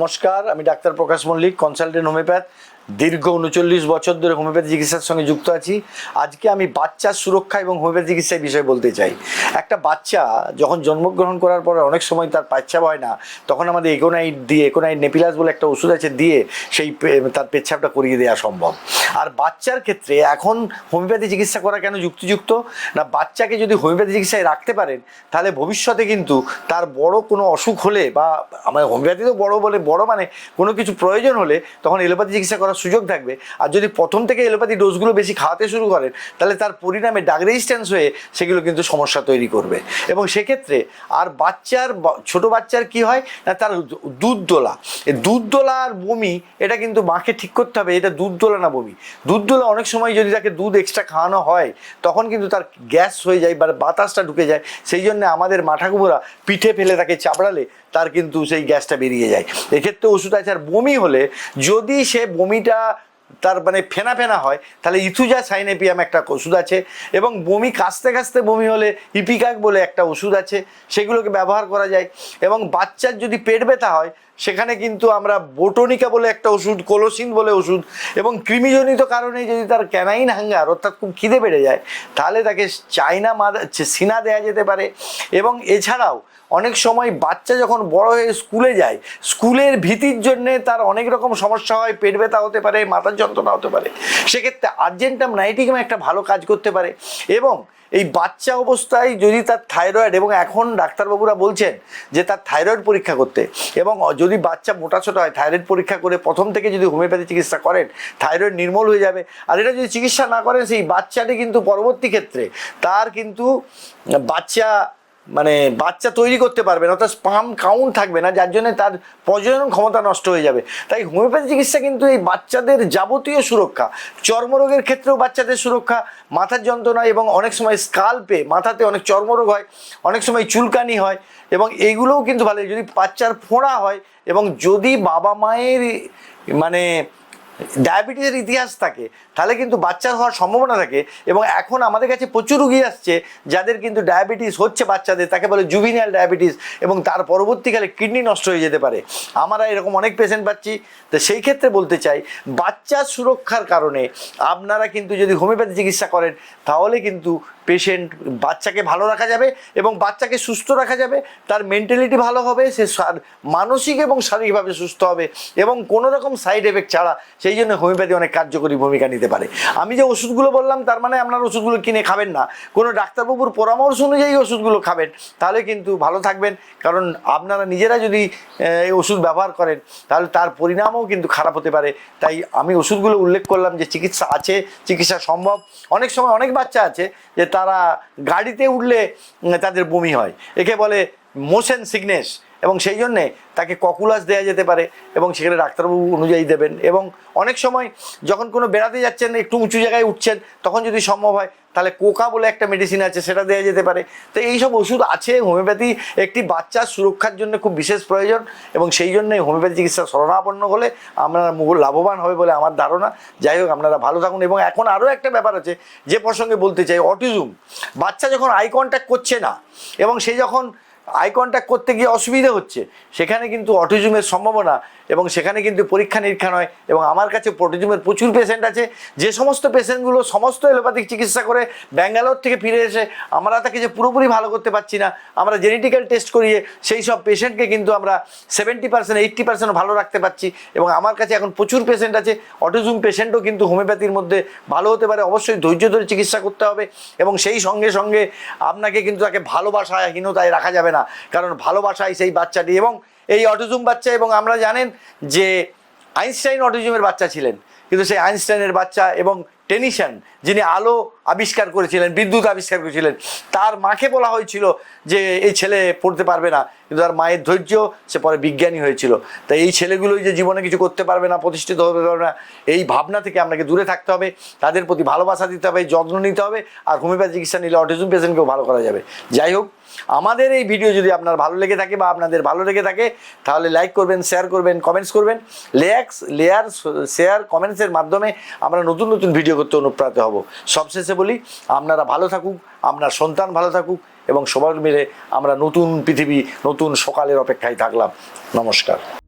নমস্কার আমি doctor Prakash Mallick consultant homeopath দীর্ঘ উনচল্লিশ বছর ধরে হোমিওপ্যাথি চিকিৎসার সঙ্গে যুক্ত আছি। আজকে আমি বাচ্চার সুরক্ষা এবং হোমিওপ্যাথি চিকিৎসার বিষয়ে বলতে চাই। একটা বাচ্চা যখন জন্মগ্রহণ করার পরে অনেক সময় তার পেচ্ছাপ হয় না, তখন আমাদের একোনাইট দিয়ে একোনাইট নেপিলাস বলে একটা ওষুধ আছে দিয়ে সেই তার পেচ্ছাপটা করিয়ে দেওয়া সম্ভব। আর বাচ্চার ক্ষেত্রে এখন হোমিওপ্যাথি চিকিৎসা করা কেন যুক্তিযুক্ত? না, বাচ্চাকে যদি হোমিওপ্যাথি চিকিৎসায় রাখতে পারেন, তাহলে ভবিষ্যতে কিন্তু তার বড় কোনো অসুখ হলে বা আমার হোমিওপ্যাথি তো বড় বলে, বড় মানে কোনো কিছু প্রয়োজন হলে তখন এলোপ্যাথি চিকিৎসা করার সুযোগ থাকবে। আর যদি প্রথম থেকে এলোপ্যাথি ডোজগুলো বেশি খাওয়াতে শুরু করেন, তাহলে তার পরিণামে ডাক রেজিস্ট্যান্স হয়ে সেগুলো কিন্তু সমস্যা তৈরি করবে। এবং সেক্ষেত্রে আর বাচ্চার ছোট বাচ্চার কি হয় না, তার দুধ দোলা দুধ দোলা আর বমি, এটা কিন্তু মাকে ঠিক করতে হবে, এটা দুধ দোলা না বমি। দুধ দোলা অনেক সময় যদি তাকে দুধ এক্সট্রা খাওয়ানো হয়, তখন কিন্তু তার গ্যাস হয়ে যায় বা বাতাসটা ঢুকে যায়। সেই জন্য আমাদের মাঠাকুবোরা পিঠে ফেলে তাকে চাপড়ালে তার কিন্তু সেই গ্যাসটা বেরিয়ে যায়। এক্ষেত্রে ওষুধ আছে, আর বমি হলে যদি সে বমিটা তার মানে ফেনা ফেনা হয়, তাহলে ইথুজা সাইনেপিয়াম একটা ওষুধ আছে এবং বমি কাস্তে কাস্তে বমি হলে ইপিকাক বলে একটা ওষুধ আছে, সেগুলোকে ব্যবহার করা যায় এবং বাচ্চার যদি পেট ব্যথা হয় সেখানে কিন্তু আমরা বোটনিকা বলে একটা ওষুধ, কোলোসিন বলে ওষুধ এবং কৃমিজনিত কারণে যদি তার ক্যানাইন হাঙ্গার অর্থাৎ খুব খিদে বেড়ে যায়, তাহলে তাকে চাইনা মাদা সিনা দেওয়া যেতে পারে। এবং এছাড়াও অনেক সময় বাচ্চা যখন বড় হয়ে স্কুলে যায়, স্কুলের ভীতির জন্যে তার অনেক রকম সমস্যা হয়, পেট ব্যথা হতে পারে, মাথার যন্ত্রণা হতে পারে। সেক্ষেত্রে আর্জেন্টাম নাইটিকাম একটা ভালো কাজ করতে পারে এবং এই বাচ্চা অবস্থায় যদি তার থাইরয়েড এবং এখন ডাক্তারবাবুরা বলছেন যে তার থাইরয়েড পরীক্ষা করতে এবং যদি বাচ্চা মোটা ছোটো হয়, থাইরয়েড পরীক্ষা করে প্রথম থেকে যদি হোমিওপ্যাথি চিকিৎসা করেন, থাইরয়েড নির্মল হয়ে যাবে। আর এটা যদি চিকিৎসা না করেন, সেই বাচ্চাটি কিন্তু পরবর্তী ক্ষেত্রে তার কিন্তু বাচ্চা মানে বাচ্চা তৈরি করতে পারবে না, অর্থাৎ স্পাম কাউন্ট থাকবে না, যার জন্য তার প্রজনন ক্ষমতা নষ্ট হয়ে যাবে। তাই হোমিওপ্যাথি চিকিৎসা কিন্তু এই বাচ্চাদের যাবতীয় সুরক্ষা, চর্মরোগের ক্ষেত্রেও বাচ্চাদের সুরক্ষা, মাথার যন্ত্রণা এবং অনেক সময় স্কাল্পে মাথাতে অনেক চর্মরোগ হয়, অনেক সময় চুলকানি হয় এবং এইগুলোও কিন্তু ভালো। যদি বাচ্চার ফোঁড়া হয় এবং যদি বাবা মায়ের মানে ডায়াবেটিসের ইতিহাস থাকে, তাহলে কিন্তু বাচ্চার হওয়ার সম্ভাবনা থাকে এবং এখন আমাদের কাছে প্রচুর রুগী আসছে যাদের কিন্তু ডায়াবেটিস হচ্ছে বাচ্চাদের, তাকে বলে জুভিনিয়াল ডায়াবেটিস এবং তার পরবর্তীকালে কিডনি নষ্ট হয়ে যেতে পারে। আমরা এরকম অনেক পেশেন্ট পাচ্ছি, তো সেই ক্ষেত্রে বলতে চাই বাচ্চার সুরক্ষার কারণে আপনারা কিন্তু যদি হোমিওপ্যাথি চিকিৎসা করেন, তাহলে কিন্তু পেশেন্ট বাচ্চাকে ভালো রাখা যাবে এবং বাচ্চাকে সুস্থ রাখা যাবে, তার মেন্টালিটি ভালো হবে, সে মানসিক এবং শারীরিকভাবে সুস্থ হবে এবং কোনো রকম সাইড এফেক্ট ছাড়া সেই জন্য হোমিওপ্যাথি অনেক কার্যকরী ভূমিকা নিতে পারে। আমি যে ওষুধগুলো বললাম, তার মানে আপনার ওষুধগুলো কিনে খাবেন না। কোনো ডাক্তারবাবুর পরামর্শ অনুযায়ী ওষুধগুলো খাবেন। তাহলে কিন্তু ভালো থাকবেন। কারণ আপনারা নিজেরা যদি এই ওষুধ ব্যবহার করেন, তাহলে তার পরিণামও কিন্তু খারাপ হতে পারে। তাই আমি ওষুধগুলো উল্লেখ করলাম যে চিকিৎসা আছে, চিকিৎসা সম্ভব। অনেক সময় অনেক বাচ্চা আছে যে তারা গাড়িতে উঠলে তাদের বমি হয়। একে বলে মোশন সিকনেস। এবং সেই জন্যে তাকে ককুলাস দেওয়া যেতে পারে এবং সেখানে ডাক্তারবাবু অনুযায়ী দেবেন এবং অনেক সময় যখন কোনো বেড়াতে যাচ্ছেন, একটু উঁচু জায়গায় উঠছেন, তখন যদি সম্ভব হয়, তাহলে কোকা বলে একটা মেডিসিন আছে, সেটা দেওয়া যেতে পারে। তো এইসব ওষুধ আছে, হোমিওপ্যাথি একটি বাচ্চার সুরক্ষার জন্য খুব বিশেষ প্রয়োজন এবং সেই জন্যই হোমিওপ্যাথি চিকিৎসা শরণাপন্ন হলে আমরা লাভবান হবে বলে আমার ধারণা। যাই হোক, আপনারা ভালো থাকুন এবং এখন আরও একটা ব্যাপার আছে, যে প্রসঙ্গে বলতে চাই, অটিজম। বাচ্চা যখন আই কন্ট্যাক্ট করছে না এবং সে যখন আই কন্ট্যাক্ট করতে গিয়ে অসুবিধা হচ্ছে। সেখানে কিন্তু অটিজমের সম্ভাবনা এবং সেখানে কিন্তু পরীক্ষা নিরীক্ষা নয় এবং আমার কাছে অটিজমের প্রচুর পেশেন্ট আছে। যে সমস্ত পেশেন্টগুলো সমস্ত এলোপ্যাথিক চিকিৎসা করে ব্যাঙ্গালোর থেকে ফিরে এসে আমরা তাকে যে পুরোপুরি ভালো করতে পারছি না, আমরা জেনেটিক্যাল টেস্ট করিয়ে সেই সব পেশেন্টকে কিন্তু আমরা সেভেন্টি পার্সেন্ট এইট্টি পার্সেন্ট ভালো রাখতে পারছি এবং আমার কাছে এখন প্রচুর পেশেন্ট আছে। অটিজম পেশেন্টও কিন্তু হোমিওপ্যাথির মধ্যে ভালো হতে পারে। অবশ্যই ধৈর্য ধরে চিকিৎসা করতে হবে এবং সেই সঙ্গে সঙ্গে আপনাকে কিন্তু তাকে ভালোবাসাহীনতায় রাখা যাবে না। কারণ ভালোবাসায় সেই বাচ্চাটি এবং এই অটিজম বাচ্চা এবং আমরা জানেন যে আইনস্টাইন অটিজমের বাচ্চা ছিলেন। কিন্তু সেই আইনস্টাইনের বাচ্চা এবং টেনিশন যিনি আলো আবিষ্কার করেছিলেন, বিদ্যুৎ আবিষ্কার করেছিলেন, তার মাকে বলা হয়েছিল যে এই ছেলে পড়তে পারবে না, কিন্তু তার মায়ের ধৈর্য, সে পরে বিজ্ঞানী হয়েছিল। তাই এই ছেলেগুলোই যে জীবনে কিছু করতে পারবে না, প্রতিষ্ঠিত হতে পারবে না, এই ভাবনা থেকে আপনাকে দূরে থাকতে হবে, তাদের প্রতি ভালোবাসা দিতে হবে, যত্ন নিতে হবে, আর হোমিওপ্যাথি চিকিৎসা নিলে অটিজম পেশেন্টকেও ভালো করা যাবে। যাই হোক, আমাদের এই ভিডিও যদি আপনার ভালো লেগে থাকে বা আপনাদের ভালো লেগে থাকে, তাহলে লাইক করবেন, শেয়ার করবেন, কমেন্টস করবেন, লেয়াক্স, লেয়ার, শেয়ার, কমেন্টসের মাধ্যমে আমরা নতুন নতুন ভিডিও করতে অনুপ্রাণিত হব। সবশেষে বলি, আপনারা ভালো থাকুক, আপনার সন্তান ভালো থাকুক এবং সবার মিলে আমরা নতুন পৃথিবী, নতুন সকালের অপেক্ষায় থাকলাম। নমস্কার।